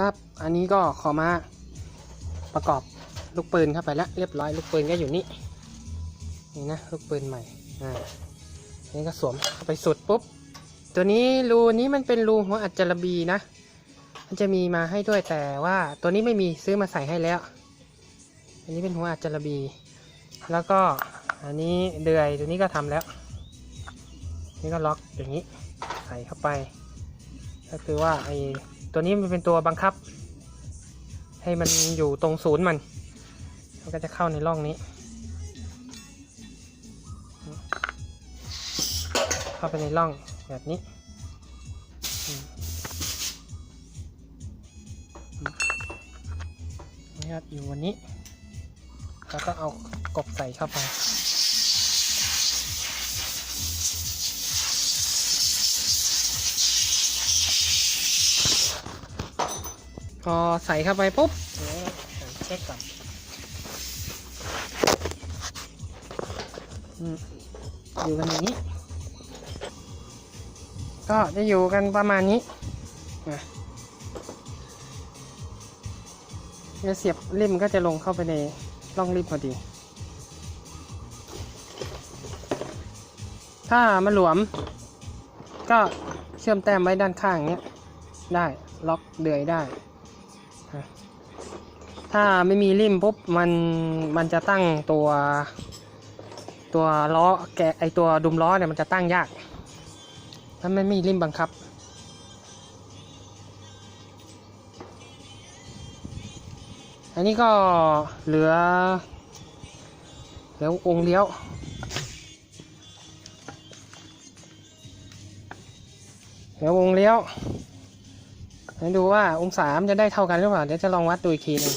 ครับ อันนี้ก็ขอมาประกอบลูกปืนเข้าไปแล้วเรียบร้อยลูกปืนก็อยู่นี่นี่นะลูกปืนใหม่อ่านี่ก็สวมเข้าไปสุดปุ๊บตัวนี้รูนี้มันเป็นรูหัวอัจจระบีนะ มันจะมีมาให้ด้วยแต่ว่าตัวนี้ไม่มีซื้อมาใส่ให้แล้ว อันนี้เป็นหัวอัจจระบี แล้วก็อันนี้เดือยตัวนี้ก็ทำแล้ว นี่ก็ล็อกอย่างนี้ใส่เข้าไป ก็คือว่าไอ ตัวนี้มันเป็นตัวบังคับ ให้มันอยู่ตรงศูนย์มัน มันก็จะเข้าในร่องนี้ เข้าไปในร่องแบบนี้นี่ครับอยู่วันนี้ แล้วก็เอากบใส่เข้าไป พอใส่เข้าไปปุ๊บเดี๋ยวเช็คก่อนอืมอยู่กันอย่างนี้ ก็จะอยู่กันประมาณนี้อะจะเสียบริมก็จะลงเข้าไปในร่องริมพอดี ถ้ามันหลวม ก็เชื่อมแต้มไว้ด้านข้างเนี้ย ได้ล็อกเดือยได้ ถ้าไม่มีริมปุ๊บมันมันจะตั้งตัว ตัวล้อแกะไอตัวดุมล้อเนี่ยมันจะตั้งยาก ถ้าไม่มีริมบังคับ อันนี้ก็เหลือเหลือองค์เลี้ยวเหลือวงเลี้ยว ดูว่าองศามันจะได้เท่ากันหรือเปล่า เดี๋ยวจะลองวัดดูอีกทีหนึง